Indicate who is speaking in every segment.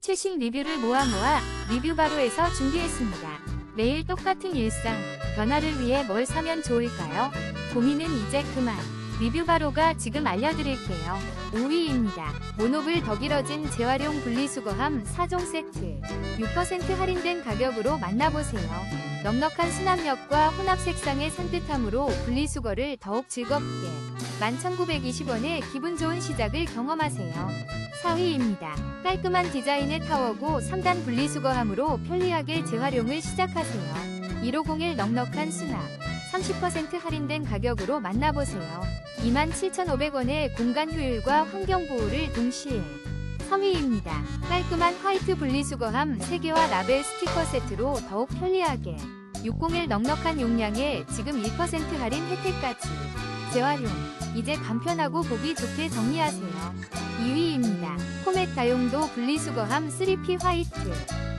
Speaker 1: 최신 리뷰를 모아 모아 리뷰 바로에서 준비했습니다. 매일 똑같은 일상, 변화를 위해 뭘 사면 좋을까요? 고민은 이제 그만. 리뷰 바로가 지금 알려드릴게요. 5위입니다. 모노블 더 길어진 재활용 분리수거함 4종 세트. 6% 할인된 가격으로 만나보세요. 넉넉한 수납력과 혼합 색상의 산뜻함으로 분리수거를 더욱 즐겁게 11,920원의 기분 좋은 시작을 경험하세요. 4위입니다. 깔끔한 디자인의 타워고 3단 분리수거함으로 편리하게 재활용을 시작하세요. 1501 넉넉한 수납 30% 할인된 가격으로 만나보세요. 27,500원의 공간 효율과 환경 보호를 동시에 3위입니다. 깔끔한 화이트 분리수거함 3개와 라벨 스티커 세트로 더욱 편리하게 601 넉넉한 용량에 지금 1% 할인 혜택까지 재활용 이제 간편하고 보기 좋게 정리하세요. 2위입니다. 코멧 다용도 분리수거함 3P 화이트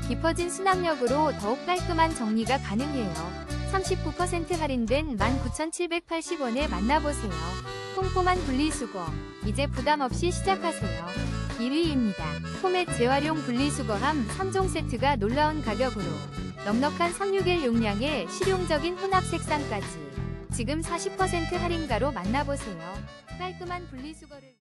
Speaker 1: 깊어진 수납력으로 더욱 깔끔한 정리가 가능해요. 39% 할인된 19,780원에 만나보세요. 꼼꼼한 분리수거 이제 부담 없이 시작하세요. 1위입니다. 포맷 재활용 분리수거함 3종 세트가 놀라운 가격으로 넉넉한 361 용량에 실용적인 혼합 색상까지 지금 40% 할인가로 만나보세요. 깔끔한 분리수거를